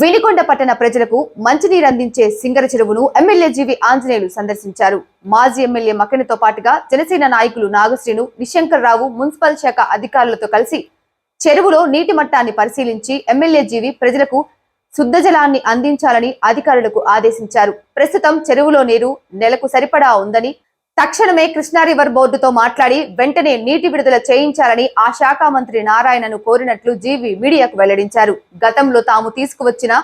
వెలికొండ పట్టణ ప్రజలకు మంచినీరు అందించే సింగర చెరువును ఎమ్మెల్యే జీవి ఆంజనేయులు సందర్శించారు. మాజీ ఎమ్మెల్యే మక్కనితో పాటుగా జనసేన నాయకులు నాగశ్రీను నిశంకర్రావు మున్సిపల్ శాఖ అధికారులతో కలిసి చెరువులో నీటి మట్టాన్ని పరిశీలించి ఎమ్మెల్యే జీవి ప్రజలకు శుద్ధ జలాన్ని అందించాలని అధికారులకు ఆదేశించారు. ప్రస్తుతం చెరువులో నీరు నెలకు సరిపడా ఉందని తక్షణమే కృష్ణా రివర్ బోర్డుతో మాట్లాడి వెంటనే నీటి విడుదల చేయించాలని ఆ శాఖ మంత్రి నారాయణను కోరినట్లు జీవి మీడియాకు వెల్లడించారు. గతంలో తాము తీసుకువచ్చిన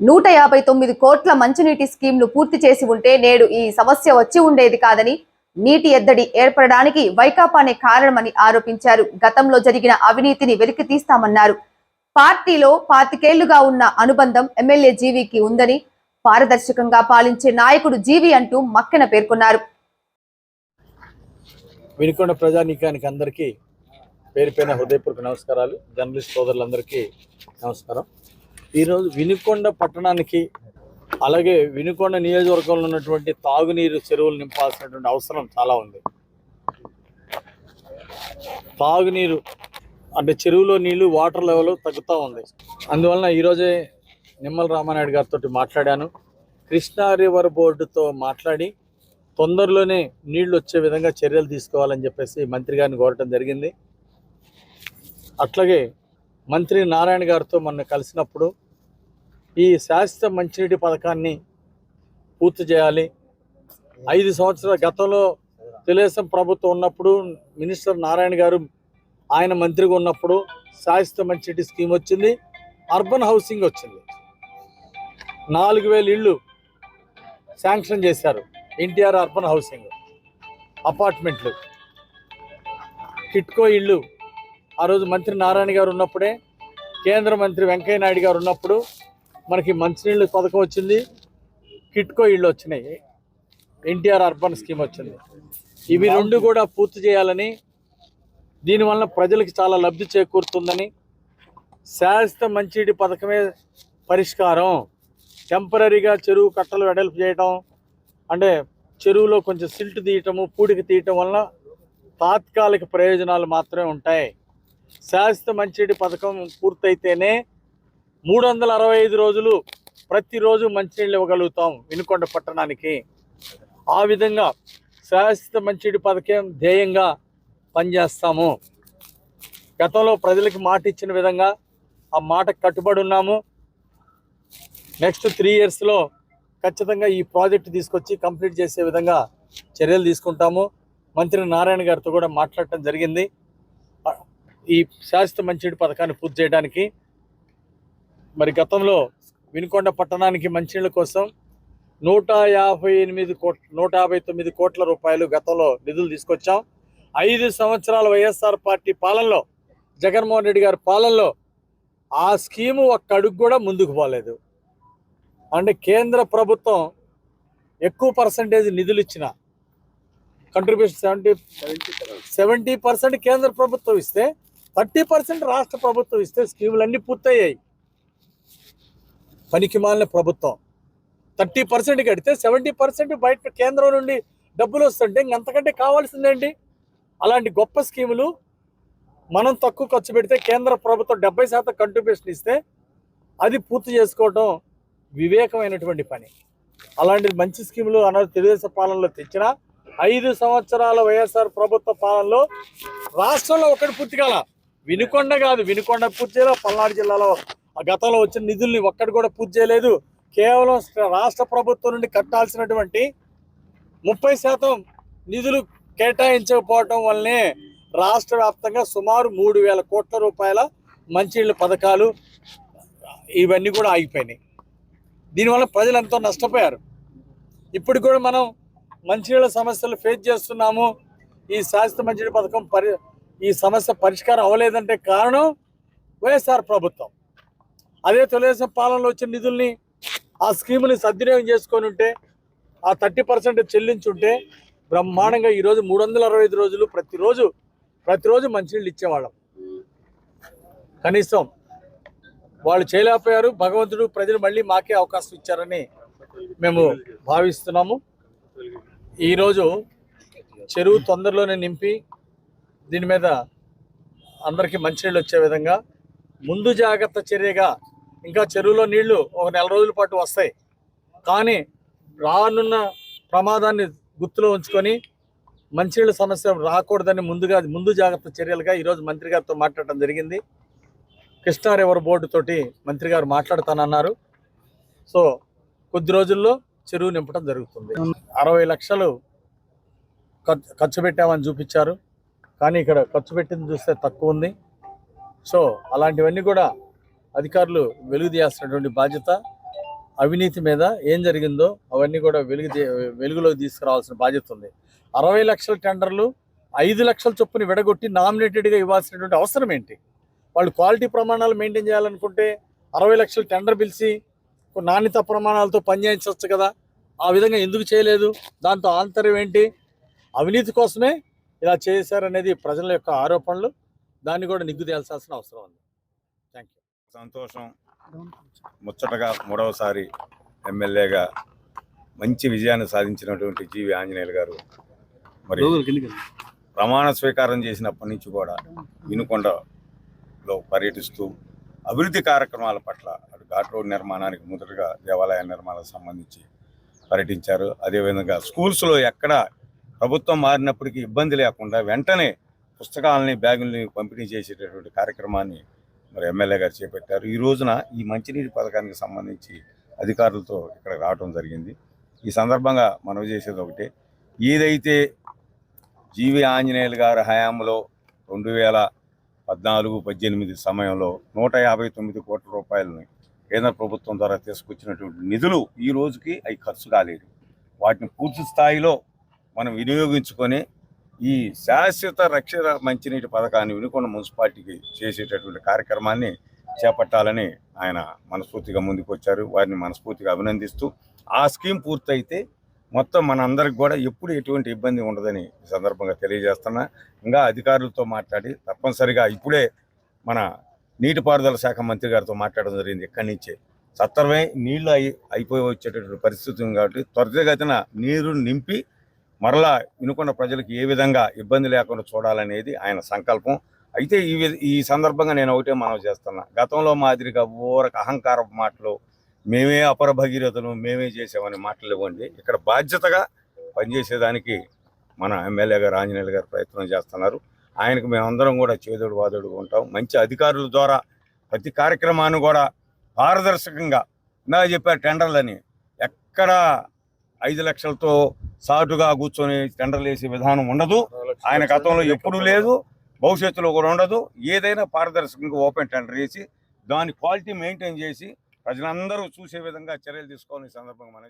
నూట యాభై తొమ్మిది కోట్ల మంచినీటి స్కీమ్ను పూర్తి చేసి ఉంటే నేడు ఈ సమస్య వచ్చి ఉండేది కాదని నీటి ఎద్దడి ఏర్పడడానికి వైకాపానే కారణమని ఆరోపించారు. గతంలో జరిగిన అవినీతిని వెలికి తీస్తామన్నారు. పార్టీలో పాతికేళ్ళుగా ఉన్న అనుబంధం ఎమ్మెల్యే జీవికి ఉందని పారదర్శకంగా పాలించే నాయకుడు జీవి అంటూ మక్కెన పేర్కొన్నారు. వినుకొండ ప్రజానీకానికి అందరికీ పేరుపైన హృదయపూర్వక నమస్కారాలు. జర్నలిస్ట్ సోదరులందరికీ నమస్కారం. ఈరోజు వినుకొండ పట్టణానికి అలాగే వినుకొండ నియోజకవర్గంలో ఉన్నటువంటి తాగునీరు చెరువులు నింపాల్సినటువంటి అవసరం చాలా ఉంది. తాగునీరు అంటే చెరువులో నీళ్ళు వాటర్ లెవెల్ తగ్గుతూ ఉంది. అందువలన ఈరోజే నిమ్మల రామానాయుడు గారితో మాట్లాడాను. కృష్ణా రివర్ బోర్డుతో మాట్లాడి తొందరలోనే నీళ్ళు వచ్చే విధంగా చర్యలు తీసుకోవాలని చెప్పేసి మంత్రి గారిని కోరటం జరిగింది. అట్లాగే మంత్రి నారాయణ గారితో మొన్న కలిసినప్పుడు ఈ శాశ్వత మంచినీటి పథకాన్ని పూర్తి చేయాలి. ఐదు సంవత్సరాల గతంలో తెలుగుదేశం ప్రభుత్వం ఉన్నప్పుడు మినిస్టర్ నారాయణ గారు ఆయన మంత్రిగా ఉన్నప్పుడు శాశ్వత మంచినీటి స్కీమ్ వచ్చింది. అర్బన్ హౌసింగ్ వచ్చింది. నాలుగు వేలు ఇళ్ళు శాంక్షన్ చేశారు. ఎన్టీఆర్ అర్బన్ హౌసింగ్ అపార్ట్మెంట్లు కిట్కో ఇళ్ళు. ఆ రోజు మంత్రి నారాయణ గారు ఉన్నప్పుడే కేంద్ర మంత్రి వెంకయ్య నాయుడు గారు ఉన్నప్పుడు మనకి మంచినీళ్ళు పథకం వచ్చింది కిట్కో ఇళ్ళు వచ్చినాయి ఎన్టీఆర్ అర్బన్ స్కీమ్ వచ్చింది. ఇవి రెండు కూడా పూర్తి చేయాలని దీనివల్ల ప్రజలకు చాలా లబ్ధి చేకూరుతుందని శాశ్వత మంచినీటి పథకమే పరిష్కారం. టెంపరీగా చెరువు కట్టలు వెడల్పు చేయటం అంటే చెరువులో కొంచెం సిల్ట్ తీయటము పూడికి తీయటం వలన తాత్కాలిక ప్రయోజనాలు మాత్రమే ఉంటాయి. శాశ్వత మంచినీటి పథకం పూర్తయితేనే మూడు వందల అరవై ఐదు రోజులు ప్రతిరోజు మంచినీళ్ళు ఇవ్వగలుగుతాం వినుకొండ పట్టణానికి. ఆ విధంగా శాశ్వత మంచినీటి పథకం ధ్యేయంగా పనిచేస్తాము. గతంలో ప్రజలకు మాట ఇచ్చిన విధంగా ఆ మాటకు కట్టుబడి ఉన్నాము. నెక్స్ట్ త్రీ ఇయర్స్లో ఖచ్చితంగా ఈ ప్రాజెక్ట్ తీసుకొచ్చి కంప్లీట్ చేసే విధంగా చర్యలు తీసుకుంటాము. మంత్రి నారాయణ గారితో కూడా మాట్లాడటం జరిగింది. ఈ శాశ్వత మంచినీటి పథకాన్ని పూర్తి చేయడానికి మరి గతంలో వినుకొండ పట్టణానికి మంచినీళ్ళ కోసం నూట యాభై ఎనిమిది కోట్ నూట యాభై తొమ్మిది కోట్ల రూపాయలు గతంలో నిధులు తీసుకొచ్చాం. ఐదు సంవత్సరాల వైఎస్ఆర్ పార్టీ పాలనలో జగన్మోహన్ రెడ్డి గారి పాలనలో ఆ స్కీము ఒక్క అడుగు కూడా ముందుకు పోలేదు. అంటే కేంద్ర ప్రభుత్వం ఎక్కువ పర్సంటేజ్ నిధులు ఇచ్చిన కంట్రిబ్యూషన్ సెవెంటీ సెవెంటీ పర్సెంట్ కేంద్ర ప్రభుత్వం ఇస్తే థర్టీ పర్సెంట్ రాష్ట్ర ప్రభుత్వం ఇస్తే స్కీములన్నీ పూర్తయ్యాయి. పనికి మాలిన ప్రభుత్వం థర్టీ పర్సెంట్ కడితే సెవెంటీ పర్సెంట్ బయట కేంద్రం నుండి డబ్బులు వస్తుంటే ఇంకంతకంటే కావాల్సిందండి అలాంటి గొప్ప స్కీములు మనం తక్కువ ఖర్చు పెడితే కేంద్ర ప్రభుత్వం డెబ్బై శాతం కంట్రిబ్యూషన్ ఇస్తే అది పూర్తి చేసుకోవటం వివేకమైనటువంటి పని. అలాంటి మంచి స్కీములు అన్నారు తెలుగుదేశం పాలనలో తెచ్చిన ఐదు సంవత్సరాల వైఎస్ఆర్ ప్రభుత్వ పాలనలో రాష్ట్రంలో ఒకటి పూర్తి కాల. వినుకొండ కాదు వినుకొండ పూర్తి చేయాలి పల్నాడు జిల్లాలో ఆ గతంలో వచ్చిన నిధుల్ని ఒక్కటి కూడా పూర్తి చేయలేదు. కేవలం రాష్ట్ర ప్రభుత్వం నుండి కట్టాల్సినటువంటి ముప్పై శాతం నిధులు కేటాయించకపోవటం వల్లనే రాష్ట్ర వ్యాప్తంగా సుమారు మూడు వేల కోట్ల రూపాయల మంచినీళ్ళ పథకాలు ఇవన్నీ కూడా ఆగిపోయినాయి. దీనివల్ల ప్రజలు ఎంతో నష్టపోయారు. ఇప్పుడు కూడా మనం మంచినీళ్ళ సమస్యలు ఫేస్ చేస్తున్నాము. ఈ శాశ్వత మంచినీళ్ళ పథకం పరి ఈ సమస్య పరిష్కారం అవ్వలేదంటే కారణం వైఎస్ఆర్ ప్రభుత్వం. అదే తెలుగుదేశం పాలనలో వచ్చిన నిధుల్ని ఆ స్కీముని సద్వినియోగం చేసుకొని ఉంటే ఆ థర్టీ పర్సెంట్ చెల్లించుంటే బ్రహ్మాండంగా ఈరోజు మూడు వందల అరవై ఐదు రోజులు ప్రతిరోజు ప్రతిరోజు మంచినీళ్ళు ఇచ్చేవాళ్ళం. కనీసం వాళ్ళు చేయలేకపోయారు. భగవంతుడు ప్రజలు మళ్ళీ మాకే అవకాశం ఇచ్చారని మేము భావిస్తున్నాము. ఈరోజు చెరువు తొందరలోనే నింపి దీని మీద అందరికీ మంచినీళ్ళు వచ్చే విధంగా ముందు జాగ్రత్త చర్యగా ఇంకా చెరువులో నీళ్ళు ఒక నెల రోజుల పాటు వస్తాయి. కానీ రానున్న ప్రమాదాన్ని గుర్తులో ఉంచుకొని మంచినీళ్ళ సమస్య రాకూడదని ముందుగా ముందు జాగ్రత్త చర్యలుగా ఈరోజు మంత్రి గారితో మాట్లాడటం జరిగింది. కృష్ణా రివర్ బోర్డు తోటి మంత్రి గారు మాట్లాడతానన్నారు. సో కొద్ది రోజుల్లో చెరువు నింపడం జరుగుతుంది. అరవై లక్షలు ఖర్చు ఖర్చు పెట్టామని చూపించారు. కానీ ఇక్కడ ఖర్చు పెట్టింది చూస్తే తక్కువ ఉంది. సో అలాంటివన్నీ కూడా అధికారులు వెలుగు తీయాల్సినటువంటి బాధ్యత అవినీతి మీద ఏం జరిగిందో అవన్నీ కూడా వెలుగు వెలుగులోకి తీసుకురావాల్సిన బాధ్యత ఉంది. అరవై లక్షల టెండర్లు ఐదు లక్షల చొప్పున విడగొట్టి నామినేటెడ్గా ఇవ్వాల్సినటువంటి అవసరం ఏంటి? వాళ్ళు క్వాలిటీ ప్రమాణాలు మెయింటైన్ చేయాలనుకుంటే అరవై లక్షల టెండర్ పిలిచి నాణ్యత ప్రమాణాలతో పనిచేయించవచ్చు కదా. ఆ విధంగా ఎందుకు చేయలేదు? దాంతో ఆంతర్యం ఏంటి? అవినీతి కోసమే ఇలా చేశారనేది ప్రజల యొక్క ఆరోపణలు. దాన్ని కూడా నిగ్గు తేల్చాల్సిన అవసరం ఉంది. థ్యాంక్ యూ సంతోషం. ముచ్చటగా మూడవసారి ఎమ్మెల్యేగా మంచి విజయాన్ని సాధించినటువంటి జీవి ఆంజనేయులు గారు మరి ప్రమాణ స్వీకారం చేసినప్పటి నుంచి కూడా లో పర్యటిస్తూ అభివృద్ధి కార్యక్రమాల పట్ల అటు ఘాట్ రోడ్ నిర్మాణానికి మొదటగా దేవాలయ నిర్మాణాలకు సంబంధించి పర్యటించారు. అదేవిధంగా స్కూల్స్లో ఎక్కడ ప్రభుత్వం మారినప్పటికీ ఇబ్బంది లేకుండా వెంటనే పుస్తకాలని బ్యాగుల్ని పంపిణీ చేసేటటువంటి కార్యక్రమాన్ని మరి ఎమ్మెల్యే గారు చేపట్టారు. ఈ రోజున ఈ మంచినీటి పథకానికి సంబంధించి అధికారులతో ఇక్కడ రావడం జరిగింది. ఈ సందర్భంగా మనం చేసేది ఒకటే. ఏదైతే జీవి ఆంజనేయులు గారి హయాంలో రెండు వేల పద్నాలుగు పద్దెనిమిది సమయంలో నూట యాభై తొమ్మిది కోట్ల రూపాయలని కేంద్ర ప్రభుత్వం ద్వారా తీసుకొచ్చినటువంటి నిధులు ఈ రోజుకి అవి ఖర్చు కాలేదు. వాటిని పూర్తి స్థాయిలో మనం వినియోగించుకొని ఈ శాశ్వత రక్షణ మంచినీటి పథకాన్ని వినుకొండ మున్సిపాలిటీకి చేసేటటువంటి కార్యక్రమాన్ని చేపట్టాలని ఆయన మనస్ఫూర్తిగా ముందుకు వచ్చారు వారిని మనస్ఫూర్తిగా అభినందిస్తూ ఆ స్కీమ్ పూర్తయితే మొత్తం మనందరికి కూడా ఎప్పుడు ఎటువంటి ఇబ్బంది ఉండదని ఈ సందర్భంగా తెలియజేస్తున్నా. ఇంకా అధికారులతో మాట్లాడి తప్పనిసరిగా ఇప్పుడే మన నీటిపారుదల శాఖ మంత్రి గారితో మాట్లాడడం జరిగింది ఇక్కడి నుంచే. సత్వరమే నీళ్ళు అయి అయిపోయి వచ్చేటటువంటి పరిస్థితి ఉంది కాబట్టి త్వరితగతిన నీరు నింపి మరలా వినుకున్న ప్రజలకు ఏ విధంగా ఇబ్బంది లేకుండా చూడాలనేది ఆయన సంకల్పం. అయితే ఈ ఈ సందర్భంగా నేను ఒకటే మనం చేస్తున్నా. గతంలో మాదిరిగా ఊరక అహంకార మాటలు మేమే అపర భగీరథను మేమే చేసామని మాటలు ఇవ్వండి. ఇక్కడ బాధ్యతగా పనిచేసేదానికి మన ఎమ్మెల్యే గారు ఆంజనేయులు గారు ప్రయత్నం చేస్తున్నారు. ఆయనకు మేమందరం కూడా చేదోడు వాదోడుగా ఉంటాం. మంచి అధికారుల ద్వారా ప్రతి కార్యక్రమాన్ని కూడా పారదర్శకంగా ఇందాక చెప్పారు టెండర్లని. ఎక్కడ ఐదు లక్షలతో సాటుగా కూర్చొని టెండర్లు వేసే విధానం ఉండదు. ఆయన గతంలో ఎప్పుడూ లేదు భవిష్యత్తులో కూడా ఉండదు. ఏదైనా పారదర్శకంగా ఓపెన్ టెండర్ వేసి దాని క్వాలిటీ మెయింటైన్ చేసి ప్రజలందరూ చూసే విధంగా చర్యలు తీసుకోవాలని ఈ సందర్భంగా మనం